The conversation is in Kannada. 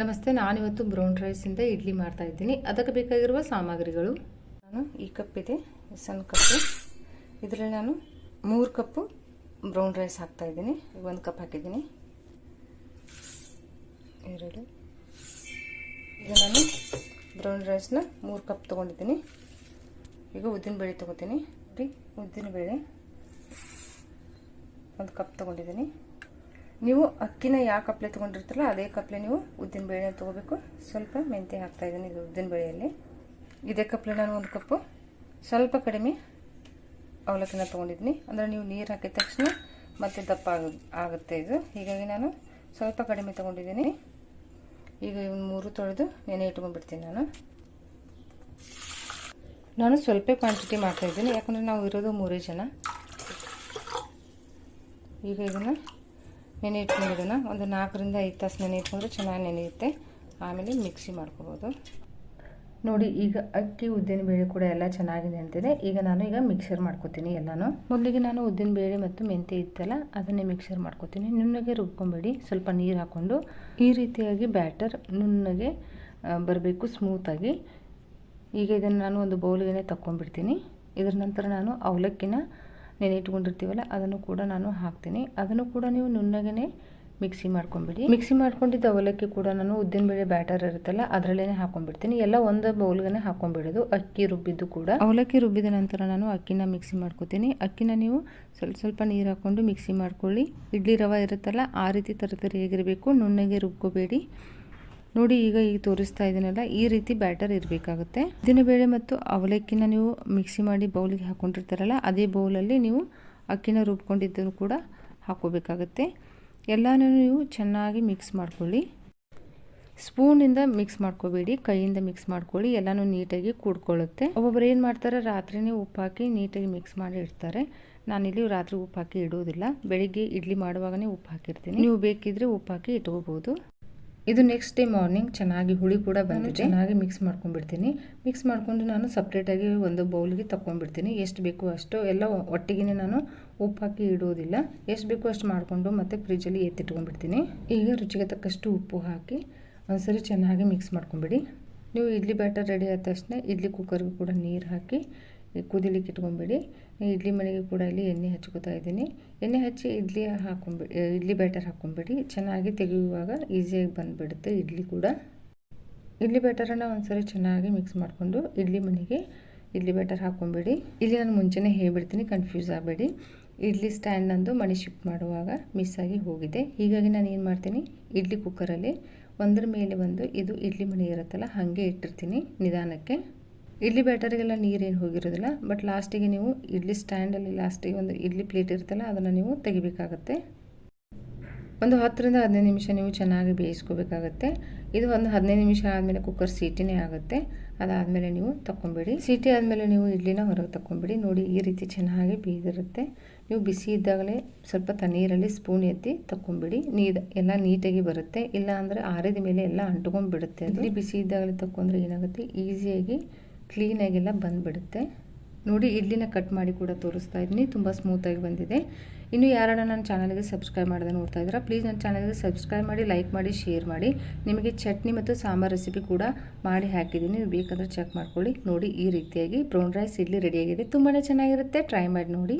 ನಮಸ್ತೆ, ನಾನಿವತ್ತು ಬ್ರೌನ್ ರೈಸಿಂದ ಇಡ್ಲಿ ಮಾಡ್ತಾ ಇದ್ದೀನಿ. ಅದಕ್ಕೆ ಬೇಕಾಗಿರುವ ಸಾಮಗ್ರಿಗಳು. ನಾನು ಈ ಕಪ್ ಇದೆ, ಸಣ್ಣ ಕಪ್ಪು. ಇದರಲ್ಲಿ ನಾನು ಮೂರು ಕಪ್ಪು ಬ್ರೌನ್ ರೈಸ್ ಹಾಕ್ತಾ ಇದ್ದೀನಿ. ಒಂದು ಕಪ್ ಹಾಕಿದ್ದೀನಿ. ಎರಡು. ಈಗ ನಾನು ಬ್ರೌನ್ ರೈಸ್ನ ಮೂರು ಕಪ್ ತೊಗೊಂಡಿದ್ದೀನಿ. ಈಗ ಉದ್ದಿನಬೇಳೆ ತೊಗೋತೀನಿ. ಉದ್ದಿನ ಬೇಳೆ. ಒಂದು ಕಪ್ ತೊಗೊಂಡಿದ್ದೀನಿ. ನೀವು ಅಕ್ಕಿನ ಯಾವ ಕಪ್ಲೆ ತೊಗೊಂಡಿರ್ತೀರಲ್ಲ ಅದೇ ಕಪ್ಲೆ ನೀವು ಉದ್ದಿನ ಬೇಳೆ ತೊಗೋಬೇಕು. ಸ್ವಲ್ಪ ಮೆಂತ್ಯ ಹಾಕ್ತಾ ಇದ್ದೀನಿ ಇದು ಉದ್ದಿನ ಬೇಳೆಯಲ್ಲಿ. ಇದೇ ಕಪ್ಲೆ ನಾನು ಒಂದು ಕಪ್ಪು. ಸ್ವಲ್ಪ ಕಡಿಮೆ ಅವಲಕ್ಕಿನ ತೊಗೊಂಡಿದ್ದೀನಿ. ಅಂದರೆ ನೀವು ನೀರು ಹಾಕಿದ ತಕ್ಷಣ ಮತ್ತೆ ದಪ್ಪ ಆಗ ಆಗುತ್ತೆ ಇದು. ಹೀಗಾಗಿ ನಾನು ಸ್ವಲ್ಪ ಕಡಿಮೆ ತೊಗೊಂಡಿದ್ದೀನಿ. ಈಗ ಇವನು ಮೂರು ತೊಳೆದು ನೆನೆ ಇಟ್ಕೊಂಡ್ಬಿಡ್ತೀನಿ ನಾನು. ನಾನು ಸ್ವಲ್ಪ ಕ್ವಾಂಟಿಟಿ ಮಾಡ್ತಾಯಿದ್ದೀನಿ ಯಾಕಂದರೆ ನಾವು ಇರೋದು ಮೂರೇ ಜನ. ಈಗ ಇದನ್ನು ನೆನೆ ಇಟ್ಕೊಂಡಿದ್ದನ್ನು ಒಂದು ನಾಲ್ಕರಿಂದ ಐದು ತಾಸು ನೆನೆ ಇಟ್ಕೊಂಡ್ರೆ ಚೆನ್ನಾಗಿ ನೆನೆಯುತ್ತೆ. ಆಮೇಲೆ ಮಿಕ್ಸಿ ಮಾಡ್ಕೋಬೋದು. ನೋಡಿ, ಈಗ ಅಕ್ಕಿ ಉದ್ದಿನ ಬೇಳೆ ಕೂಡ ಎಲ್ಲ ಚೆನ್ನಾಗಿ ನೆನೆದಿದೆ ಈಗ ನಾನು ಈಗ ಮಿಕ್ಸರ್ ಮಾಡ್ಕೋತೀನಿ ಎಲ್ಲನೂ. ಮೊದಲಿಗೆ ನಾನು ಉದ್ದಿನ ಬೇಳೆ ಮತ್ತು ಮೆಂತೆ ಇತ್ತಲ್ಲ, ಅದನ್ನೇ ಮಿಕ್ಸರ್ ಮಾಡ್ಕೋತೀನಿ. ನುಣ್ಣಗೆ ರುಬ್ಕೊಂಬೇಡಿ. ಸ್ವಲ್ಪ ನೀರು ಹಾಕ್ಕೊಂಡು. ಈ ರೀತಿಯಾಗಿ ಬ್ಯಾಟರ್ ನುಣ್ಣಗೆ ಬರಬೇಕು ಸ್ಮೂತಾಗಿ ಈಗ ಇದನ್ನು ನಾನು ಒಂದು ಬೌಲ್ಗೆ ತಗೊಂಡ್ಬಿಡ್ತೀನಿ ಇದರ ನಂತರ ನಾನು ಅವಲಕ್ಕಿನ ನೆನೆ ಇಟ್ಕೊಂಡಿರ್ತೀವಲ್ಲ ಅದನ್ನು ಕೂಡ ನಾನು ಹಾಕ್ತೀನಿ. ಅದನ್ನು ಕೂಡ ನೀವು ನುಣ್ಣಗೆ ಮಿಕ್ಸಿ ಮಾಡ್ಕೊಂಬಿಡಿ. ಮಿಕ್ಸಿ ಮಾಡ್ಕೊಂಡಿದ್ದ ಅವಲಕ್ಕಿ ಕೂಡ ನಾನು ಉದ್ದಿನ ಬೇಳೆ ಬ್ಯಾಟರ್ ಇರುತ್ತಲ್ಲ ಅದರಲ್ಲೇ ಹಾಕೊಂಡ್ಬಿಡ್ತೀನಿ ಎಲ್ಲ ಒಂದು ಬೌಲ್ಗೆ ಹಾಕೊಂಡ್ಬಿಡೋದು ಅಕ್ಕಿ ರುಬ್ಬಿದ್ದು ಕೂಡ. ಅವಲಕ್ಕಿ ರುಬ್ಬಿದ ನಂತರ ನಾನು ಅಕ್ಕಿನ ಮಿಕ್ಸಿ ಮಾಡ್ಕೊತೀನಿ. ಅಕ್ಕಿನ ನೀವು ಸ್ವಲ್ಪ ಸ್ವಲ್ಪ ನೀರು ಹಾಕ್ಕೊಂಡು ಮಿಕ್ಸಿ ಮಾಡ್ಕೊಳ್ಳಿ. ಇಡ್ಲಿ ರವೆ ಇರುತ್ತಲ್ಲ ಆ ರೀತಿ ತರತರಿ ಹೇಗಿರಬೇಕು ನುಣ್ಣಗೆ ರುಬ್ಕೋಬೇಡಿ. ನೋಡಿ ಈಗ ಈಗ ತೋರಿಸ್ತಾ ಇದ್ದೀನಲ್ಲ, ಈ ರೀತಿ ಬ್ಯಾಟರ್ ಇರಬೇಕಾಗುತ್ತೆ. ಬೇಳೆ ಮತ್ತು ಅವಲಕ್ಕಿನ ನೀವು ಮಿಕ್ಸಿ ಮಾಡಿ ಬೌಲಿಗೆ ಹಾಕ್ಕೊಂಡಿರ್ತಾರಲ್ಲ ಅದೇ ಬೌಲಲ್ಲಿ ನೀವು ಅಕ್ಕಿನ ರುಬ್ಕೊಂಡಿದ್ದನ್ನು ಕೂಡ ಹಾಕೋಬೇಕಾಗುತ್ತೆ. ಎಲ್ಲನೂ ನೀವು ಚೆನ್ನಾಗಿ ಮಿಕ್ಸ್ ಮಾಡ್ಕೊಳ್ಳಿ. ಸ್ಪೂನಿಂದ ಮಿಕ್ಸ್ ಮಾಡ್ಕೋಬೇಡಿ, ಕೈಯಿಂದ ಮಿಕ್ಸ್ ಮಾಡ್ಕೊಳ್ಳಿ, ಎಲ್ಲನೂ ನೀಟಾಗಿ ಕೂಡ್ಕೊಳ್ಳುತ್ತೆ. ಒಬ್ಬೊಬ್ರು ಏನು ಮಾಡ್ತಾರೆ, ರಾತ್ರಿನೇ ಉಪ್ಪು ಹಾಕಿ ನೀಟಾಗಿ ಮಿಕ್ಸ್ ಮಾಡಿ ಇಡ್ತಾರೆ. ನಾನಿಲ್ಲಿ ರಾತ್ರಿ ಉಪ್ಪು ಹಾಕಿ ಇಡೋದಿಲ್ಲ. ಬೆಳಿಗ್ಗೆ ಇಡ್ಲಿ ಮಾಡುವಾಗನೇ ಉಪ್ಪು ಹಾಕಿರ್ತೀನಿ. ನೀವು ಬೇಕಿದ್ರೆ ಉಪ್ಪು ಹಾಕಿ ಇಟ್ಕೋಬಹುದು ಇದು ನೆಕ್ಸ್ಟ್ ಡೇ ಮಾರ್ನಿಂಗ್ ಚೆನ್ನಾಗಿ ಹುಳಿ ಕೂಡ ಬಂದು ಚೆನ್ನಾಗಿ ಮಿಕ್ಸ್ ಮಾಡ್ಕೊಂಡ್ಬಿಡ್ತೀನಿ. ಮಿಕ್ಸ್ ಮಾಡಿಕೊಂಡು ನಾನು ಸಪ್ರೇಟಾಗಿ ಒಂದು ಬೌಲ್ಗೆ ತಗೊಂಡ್ಬಿಡ್ತೀನಿ ಎಷ್ಟು ಬೇಕು ಅಷ್ಟು ಎಲ್ಲ ಒಟ್ಟಿಗೆ ನಾನು ಉಪ್ಪು ಹಾಕಿ ಇಡೋದಿಲ್ಲ. ಎಷ್ಟು ಬೇಕು ಅಷ್ಟು ಮಾಡಿಕೊಂಡು ಮತ್ತೆ ಫ್ರಿಜ್ಜಲ್ಲಿ ಎತ್ತಿಟ್ಕೊಂಡ್ಬಿಡ್ತೀನಿ. ಈಗ ರುಚಿಗೆ ತಕ್ಕಷ್ಟು ಉಪ್ಪು ಹಾಕಿ ಒಂದ್ಸರಿ ಚೆನ್ನಾಗಿ ಮಿಕ್ಸ್ ಮಾಡ್ಕೊಂಬಿಡಿ. ನೀವು ಇಡ್ಲಿ ಬ್ಯಾಟರ್ ರೆಡಿ ಆದ ತಕ್ಷಣ ಇಡ್ಲಿ ಕುಕ್ಕರ್ಗೆ ಕೂಡ ನೀರು ಹಾಕಿ ಕುದಿಲಿಕ್ಕೆ ಇಟ್ಕೊಂಬಿಡಿ. ಇಡ್ಲಿ ಮನೆಗೆ ಕೂಡ ಇಲ್ಲಿ ಎಣ್ಣೆ ಹಚ್ಕೋತಾ ಇದ್ದೀನಿ. ಎಣ್ಣೆ ಹಚ್ಚಿ ಇಡ್ಲಿ ಹಾಕೊಂಬಿಡಿ ಇಡ್ಲಿ ಬ್ಯಾಟರ್ ಹಾಕ್ಕೊಂಬಿಡಿ ಚೆನ್ನಾಗಿ ತೆಗೆಯುವಾಗ ಈಸಿಯಾಗಿ ಬಂದುಬಿಡುತ್ತೆ ಇಡ್ಲಿ ಕೂಡ. ಇಡ್ಲಿ ಬ್ಯಾಟರನ್ನು ಒಂದ್ಸರಿ ಚೆನ್ನಾಗಿ ಮಿಕ್ಸ್ ಮಾಡಿಕೊಂಡು ಇಡ್ಲಿ ಮನೆಗೆ ಇಡ್ಲಿ ಬ್ಯಾಟರ್ ಹಾಕ್ಕೊಂಬಿಡಿ ಇಲ್ಲಿ ನಾನು ಮುಂಚೆನೇ ಹೇಳ್ಬಿಡ್ತೀನಿ, ಕನ್ಫ್ಯೂಸ್ ಆಗಬೇಡಿ. ಇಡ್ಲಿ ಸ್ಟ್ಯಾಂಡ್ ನಂದು ಮಣಿ ಶಿಫ್ಟ್ ಮಾಡುವಾಗ ಮಿಸ್ ಆಗಿ ಹೋಗಿದೆ. ಹೀಗಾಗಿ ನಾನು ಏನು ಮಾಡ್ತೀನಿ, ಇಡ್ಲಿ ಕುಕ್ಕರಲ್ಲಿ ಒಂದರ ಮೇಲೆ ಒಂದು ಇದು ಇಡ್ಲಿ ಮಣಿ ಇರುತ್ತಲ್ಲ, ಹಾಗೆ ಇಟ್ಟಿರ್ತೀನಿ ನಿಧಾನಕ್ಕೆ. ಇಡ್ಲಿ ಬ್ಯಾಟರಿಗೆಲ್ಲ ನೀರೇನು ಹೋಗಿರೋದಿಲ್ಲ ಬಟ್ ಲಾಸ್ಟಿಗೆ ನೀವು ಇಡ್ಲಿ ಸ್ಟ್ಯಾಂಡಲ್ಲಿ ಲಾಸ್ಟಿಗೆ ಒಂದು ಇಡ್ಲಿ ಪ್ಲೇಟ್ ಇರುತ್ತಲ್ಲ ಅದನ್ನು ನೀವು ತೆಗಿಬೇಕಾಗತ್ತೆ. ಒಂದು ಹತ್ತರಿಂದ ಹದಿನೈದು ನಿಮಿಷ ನೀವು ಚೆನ್ನಾಗಿ ಬೇಯಿಸ್ಕೋಬೇಕಾಗತ್ತೆ. ಇದು ಒಂದು ಹದಿನೈದು ನಿಮಿಷ ಆದಮೇಲೆ ಕುಕ್ಕರ್ ಸೀಟಿನೇ ಆಗುತ್ತೆ. ಅದಾದಮೇಲೆ ನೀವು ತಗೊಂಬಿಡಿ ಸೀಟಿ ಆದಮೇಲೆ ನೀವು ಇಡ್ಲಿನ ಹೊರಗೆ ತಗೊಂಬಿಡಿ ನೋಡಿ ಈ ರೀತಿ ಚೆನ್ನಾಗಿ ಬೇಯ್ದಿರುತ್ತೆ. ನೀವು ಬಿಸಿ ಇದ್ದಾಗಲೇ ಸ್ವಲ್ಪ ತಣ್ಣೀರಲ್ಲಿ ಸ್ಪೂನ್ ಎತ್ತಿ ತಗೊಂಬಿಡಿ ನೀರು ಎಲ್ಲ ನೀಟಾಗಿ ಬರುತ್ತೆ. ಇಲ್ಲ ಅಂದರೆ ಆರಿದ ಮೇಲೆ ಎಲ್ಲ ಅಂಟ್ಕೊಂಡ್ಬಿಡುತ್ತೆ ಅಲ್ಲಿ ಬಿಸಿ ಇದ್ದಾಗಲೇ ತಕ್ಕೊಂಡ್ರೆ ಏನಾಗುತ್ತೆ? ಈಸಿಯಾಗಿ ಕ್ಲೀನಾಗೆಲ್ಲ ಬಂದುಬಿಡುತ್ತೆ. ನೋಡಿ, ಇಡ್ಲಿನ ಕಟ್ ಮಾಡಿ ಕೂಡ ತೋರಿಸ್ತಾ ಇದ್ದೀನಿ. ತುಂಬ ಸ್ಮೂತಾಗಿ ಬಂದಿದೆ. ಇನ್ನು ಯಾರನ್ನ ನನ್ನ ಚಾನಲ್ಗೆ ಸಬ್ಸ್ಕ್ರೈಬ್ ಮಾಡೋದು ನೋಡ್ತಾ ಇದ್ದೀರಾ ಪ್ಲೀಸ್ ನನ್ನ ಚಾನಲ್ಗೆ ಸಬ್ಸ್ಕ್ರೈಬ್ ಮಾಡಿ ಲೈಕ್ ಮಾಡಿ ಶೇರ್ ಮಾಡಿ. ನಿಮಗೆ ಚಟ್ನಿ ಮತ್ತು ಸಾಂಬಾರ್ ರೆಸಿಪಿ ಕೂಡ ಮಾಡಿ ಹಾಕಿದ್ದೀನಿ. ನೀವು ಬೇಕಂದ್ರೆ ಚೆಕ್ ಮಾಡ್ಕೊಳ್ಳಿ. ನೋಡಿ, ಈ ರೀತಿಯಾಗಿ ಬ್ರೌನ್ ರೈಸ್ ಇಡ್ಲಿ ರೆಡಿಯಾಗಿದೆ ತುಂಬಾ ಚೆನ್ನಾಗಿರುತ್ತೆ. ಟ್ರೈ ಮಾಡಿ ನೋಡಿ.